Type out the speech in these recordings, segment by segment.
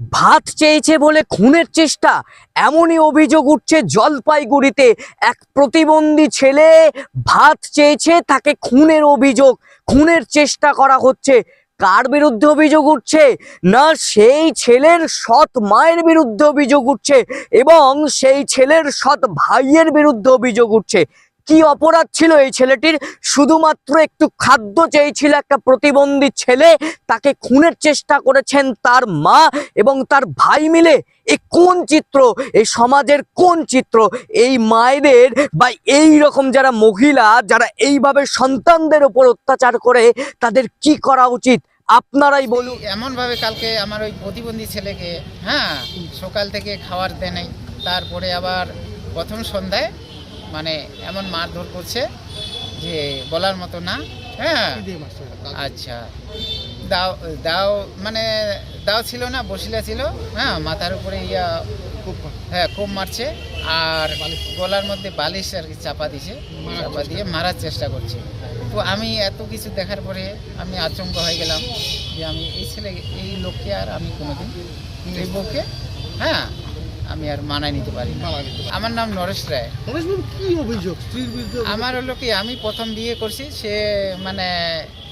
ভাত চেয়েছে বলে খুনের চেষ্টা, এমনই অভিযোগ উঠছে জলপাইগুড়িতে। এক প্রতিবন্ধী ছেলে ভাত চেয়েছে, তাকে খুনের অভিযোগ, খুনের চেষ্টা করা হচ্ছে। কার বিরুদ্ধে অভিযোগ উঠছে? না, সেই ছেলের সৎ মায়ের বিরুদ্ধে অভিযোগ উঠছে, এবং সেই ছেলের সৎ ভাইয়ের বিরুদ্ধে অভিযোগ উঠছে। কি অপরাধ ছিল এই ছেলেটির? শুধুমাত্র একটু খাদ্য চেয়েছিল একটা প্রতিবন্ধী ছেলে, তাকে খুনের চেষ্টা করেছেন তার মা এবং তার ভাই মিলে। এ কোন চিত্র? এই সমাজের কোন চিত্র? এই মায়েদের বা এই রকম যারা মহিলা, যারা এইভাবে সন্তানদের উপর অত্যাচার করে, তাদের কি করা উচিত? আপনারাই বলুন। এমন ভাবে কালকে আমার ওই প্রতিবন্ধী ছেলেকে হ্যাঁ সকাল থেকে খাওয়ার দেয় তারপরে আবার প্রথম সন্ধ্যায় মানে এমন মারধর করছে যে বলার মতো না হ্যাঁ। আচ্ছা। দাও দাও মানে দাও ছিল না বসিলা ছিল হ্যাঁ মাথার উপরে ইয়া হ্যাঁ খুব মারছে। আর গলার মধ্যে বালিশ আর কি চাপা দিছে চাপা দিয়ে মারার চেষ্টা করছে। তো আমি এত কিছু দেখার পরে আমি আচমক হয়ে গেলাম যে আমি এই ছেলে এই লোককে আর আমি কোনোদিন এই বউকে হ্যাঁ আমি আর মানায় নিতে পারি না। আমার নাম নরেশ রায়। কি অভিযোগ? স্ত্রীর বিরুদ্ধে আমার হলো কি আমি প্রথম বিয়ে করছি সে মানে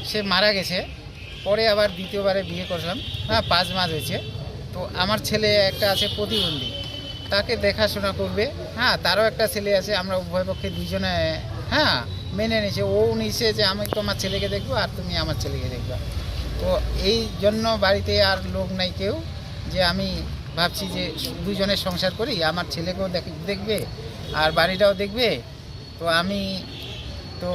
সে মারা গেছে পরে আবার দ্বিতীয়বারে বিয়ে করলাম। হ্যাঁ পাঁচ মাস হয়েছে। তো আমার ছেলে একটা আছে প্রতিবন্ধী তাকে দেখাশোনা করবে। হ্যাঁ তারও একটা ছেলে আছে আমরা উভয় পক্ষে দুজনে হ্যাঁ মেনে নিয়েছে। ও নিছে যে আমি তোমার ছেলেকে দেখব আর তুমি আমার ছেলেকে দেখবে। তো এই জন্য বাড়িতে আর লোক নাই কেউ যে আমি ভাবছি যে দুজনের সংসার করি আমার ছেলেকেও দেখ- দেখবে আর বাড়িটাও দেখবে। তো আমি তো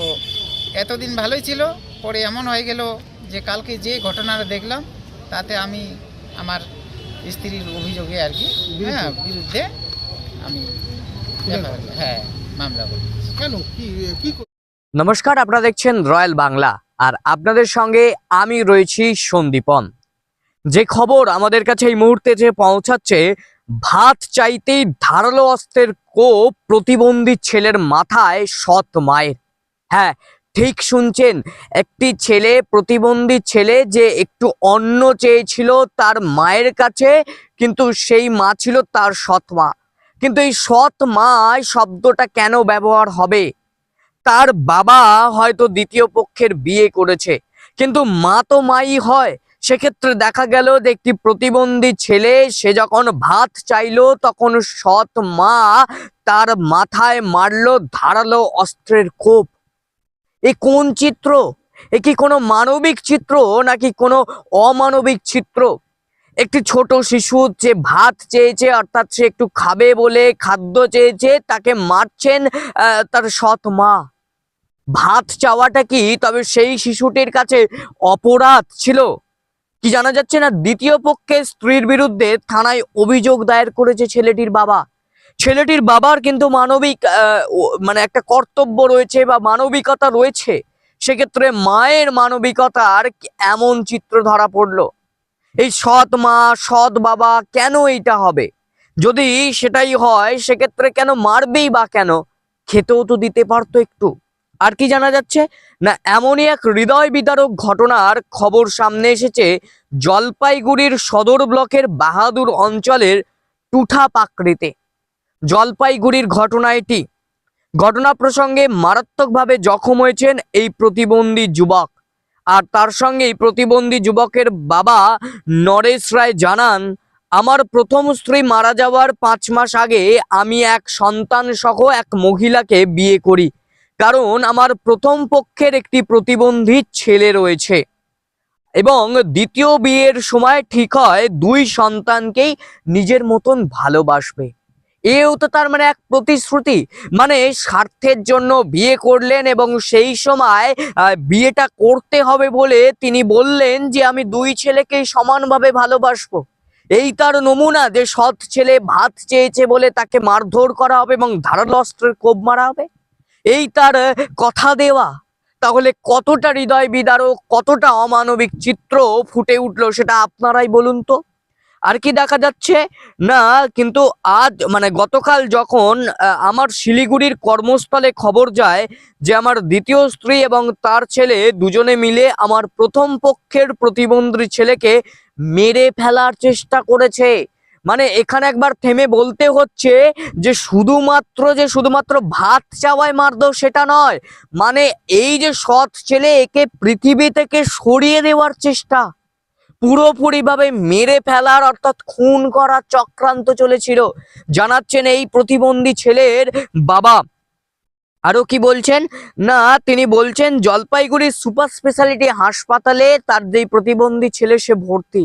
এতদিন ভালোই ছিল পরে এমন হয়ে গেল যে কালকে যে ঘটনাটা দেখলাম তাতে আমি আমার স্ত্রীর অভিযোগে আর কি হ্যাঁ বিরুদ্ধে আমি হ্যাঁ মামলা করি কেন? কি কি নমস্কার আপনারা দেখছেন রয়্যাল বাংলা আর আপনাদের সঙ্গে আমি রয়েছি সন্দীপন। যে খবর আমাদের কাছে এই মুহূর্তে যে পৌঁছাচ্ছে, ভাত চাইতেই ধারালো অস্ত্রের কোপ প্রতিবন্ধী ছেলের মাথায় সৎ মায়ের। হ্যাঁ ঠিক শুনছেন, একটি ছেলে, প্রতিবন্ধী ছেলে যে একটু অন্ন চেয়েছিল তার মায়ের কাছে, কিন্তু সেই মা ছিল তার সৎ মা। কিন্তু এই সৎ মা শব্দটা কেন ব্যবহার হবে? তার বাবা হয়তো দ্বিতীয় পক্ষের বিয়ে করেছে, কিন্তু মা তো মাই হয়। সেক্ষেত্রে দেখা গেল যে একটি প্রতিবন্ধী ছেলে, সে যখন ভাত চাইলো, তখন সৎ মা তার মাথায় মারলো, ধারালো অস্ত্রের কোপ। এ কোন চিত্র? এ কি কোনো মানবিক চিত্র নাকি কোনো অমানবিক চিত্র? একটি ছোট শিশু যে ভাত চেয়েছে, অর্থাৎ সে একটু খাবে বলে খাদ্য চেয়েছে, তাকে মারছেন তার সৎ মা। ভাত চাওয়াটা কি তবে সেই শিশুটির কাছে অপরাধ ছিল? কি জানা যাচ্ছে না? দ্বিতীয় পক্ষে স্ত্রীর বিরুদ্ধে থানায় অভিযোগ দায়ের করেছে ছেলেটির বাবা। ছেলেটির বাবার কিন্তু মানবিক মানে একটা কর্তব্য রয়েছে বা মানবিকতা রয়েছে। সেক্ষেত্রে মায়ের মানবিকতার এমন চিত্র ধরা পড়ল? এই সৎ মা, সৎ বাবা কেন এইটা হবে? যদি সেটাই হয়, সেক্ষেত্রে কেন মারবেই বা কেন? খেতেও তো দিতে পারতো একটু। আর কি জানা যাচ্ছে? না, এমনই এক হৃদয় বিদারক ঘটনার খবর সামনে এসেছে জলপাইগুড়ির সদর ব্লকের বাহাদুর অঞ্চলের টুঠা পাকড়িতে জলপাইগুড়ির ঘটনা এটি। ঘটনা প্রসঙ্গে মারাত্মকভাবে জখম হয়েছেন এই প্রতিবন্ধী যুবক। আর তার সঙ্গে এই প্রতিবন্ধী যুবকের বাবা নরেশ রায় জানান, আমার প্রথম স্ত্রী মারা যাওয়ার পাঁচ মাস আগে আমি এক সন্তান সহ এক মহিলাকে বিয়ে করি। কারণ আমার প্রথম পক্ষের একটি প্রতিবন্ধী ছেলে রয়েছে। এবং দ্বিতীয় বিয়ের সময় ঠিক হয়, দুই সন্তানকেই নিজের মতন ভালোবাসবে। এও তো তার মানে এক প্রতিশ্রুতি। মানে স্বার্থের জন্য বিয়ে করলেন এবং সেই সময় বিয়েটা করতে হবে বলে তিনি বললেন যে, আমি দুই ছেলেকেই সমানভাবে ভালোবাসবো। এই তার নমুনা যে, সৎ ছেলে ভাত চেয়েছে বলে তাকে মারধর করা হবে এবং ধারালো অস্ত্রের কোপ মারা হবে। এই তার কথা দেওয়া। তাহলে কতটা হৃদয় বিদারক, কতটা অমানবিক চিত্র ফুটে উঠল সেটা আপনারাই বলুন তো। আর কি দেখা যাচ্ছে? না, কিন্তু আজ মানে গতকাল যখন আমার শিলিগুড়ির কর্মস্থলে খবর যায় যে আমার দ্বিতীয় স্ত্রী এবং তার ছেলে দুজনে মিলে আমার প্রথম পক্ষের প্রতিবন্ধী ছেলেকে মেরে ফেলার চেষ্টা করেছে। মানে এখানে একবার থেমে বলতে হচ্ছে যে শুধুমাত্র যে শুধুমাত্র ভাত চাওয়ায় মারধর সেটা নয় মানে এই যে সৎ ছেলে একে পৃথিবী থেকে সরিয়ে দেওয়ার চেষ্টা। পুরোপুরিভাবে মেরে ফেলার অর্থাৎ খুন করার চক্রান্ত চলেছিল। জানাচ্ছেন এই প্রতিবন্ধী ছেলের বাবা। আরও কি বলছেন? না, তিনি বলছেন জলপাইগুড়ি সুপার স্পেশালিটি হাসপাতালে তার যেই প্রতিবন্ধী ছেলে সে ভর্তি।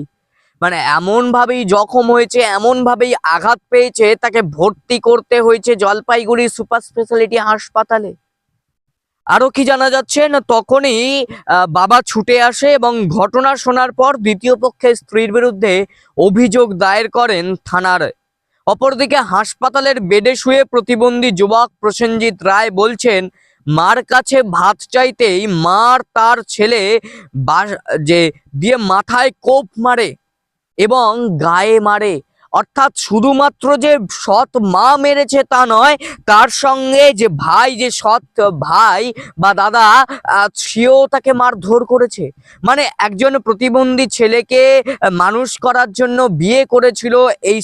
মানে এমন ভাবেই জখম হয়েছে এমন ভাবেই আঘাত পেয়েছে, তাকে ভর্তি করতে হয়েছে জলপাইগুড়ি সুপার স্পেশালিটি হাসপাতালে। আরও কি জানা যাচ্ছে? না, তখনই বাবা ছুটে আসে এবং ঘটনা শোনার পর দ্বিতীয় পক্ষের স্ত্রীর বিরুদ্ধে অভিযোগ দায়ের করেন থানার। অপরদিকে হাসপাতালের বেডে শুয়ে প্রতিবন্ধী যুবক প্রসেনজিৎ রায় বলছেন, মার কাছে ভাত চাইতেই মার তার ছেলে যে, দিয়ে মাথায় কোপ মারে। এবং গায়ে মারে। অর্থাৎ শুধুমাত্র যে সৎ মা মেরেছে তা নয়, তার সঙ্গে যে ভাই, যে সৎ ভাই বা দাদা সেও তাকে মারধর করেছে। মানে একজন প্রতিবন্ধী ছেলেকে মানুষ করার জন্য বিয়ে করেছিল এই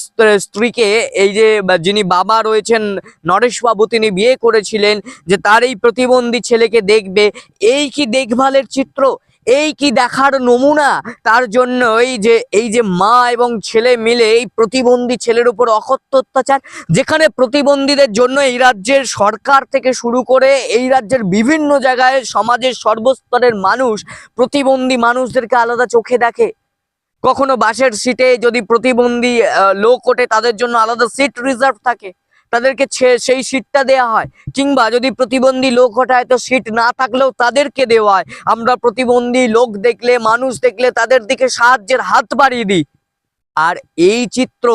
স্ত্রীকে, এই যে যিনি বাবা রয়েছেন, নরেশবাবু, তিনি বিয়ে করেছিলেন, যে তার এই প্রতিবন্ধী ছেলেকে দেখবে। এই কি দেখভালের চিত্র? এই কি দেখার নমুনা? তার জন্য এই যে এই যে মা এবং ছেলে মিলে এই প্রতিবন্ধী ছেলের উপর অকথ্য অত্যাচার, যেখানে প্রতিবন্ধীদের জন্য এই রাজ্যের সরকার থেকে শুরু করে এই রাজ্যের বিভিন্ন জায়গায় সমাজের সর্বস্তরের মানুষ প্রতিবন্ধী মানুষদেরকে আলাদা চোখে দেখে। কখনো বাসের সিটে যদি প্রতিবন্ধী লোক ওঠে, তাদের জন্য আলাদা সিট রিজার্ভ থাকে। তাদেরকে সেই সিটটা দেওয়া হয়। কিংবা যদি প্রতিবন্ধী লোক ওঠায়, তো সিট না থাকলেও তাদেরকে দেওয়া হয়। আমরা প্রতিবন্ধী লোক দেখলে, মানুষ দেখলে তাদের দিকে সাহায্যের হাত বাড়িয়ে দিই। আর এই চিত্র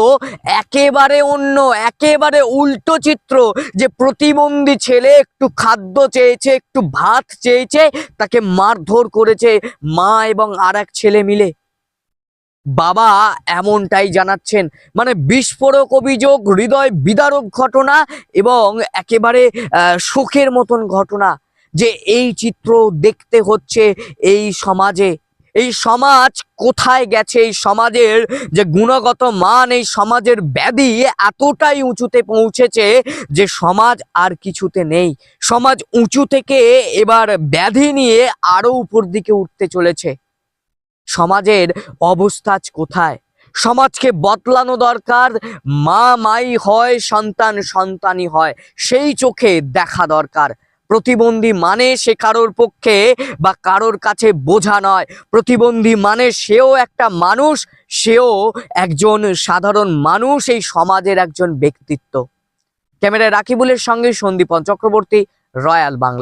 একেবারে অন্য, একেবারে উল্টো চিত্র যে প্রতিবন্ধী ছেলে একটু খাদ্য চেয়েছে, একটু ভাত চেয়েছে, তাকে মারধর করেছে মা এবং আর ছেলে মিলে। বাবা এমনটাই জানাচ্ছেন। মানে বিস্ফোরক অভিযোগ, হৃদয় বিদারক ঘটনা এবং একেবারে শোকের মতন ঘটনা যে এই চিত্র দেখতে হচ্ছে এই সমাজে। এই সমাজ কোথায় গেছে? এই সমাজের যে গুণগত মান, এই সমাজের ব্যাধি এতটাই উঁচুতে পৌঁছেছে যে সমাজ আর কিছুতে নেই। সমাজ উঁচু থেকে এবার ব্যাধি নিয়ে আরও উপর দিকে উঠতে চলেছে। সমাজের অবস্থা কোথায়? সমাজকে বদলানো দরকার, মা, মাই হয়, সন্তান, সন্তানই হয়, সেই চোখে দেখা দরকার। প্রতিবন্ধী মানে সে কারোর পক্ষে বা কারোর কাছে বোঝা নয়। প্রতিবন্ধী মানে সেও একটা মানুষ, সেও একজন সাধারণ মানুষ, এই সমাজের একজন ব্যক্তিত্ব। ক্যামেরায় রাকিবুলের সঙ্গে সন্দীপন চক্রবর্তী, রয়্যাল বাংলা।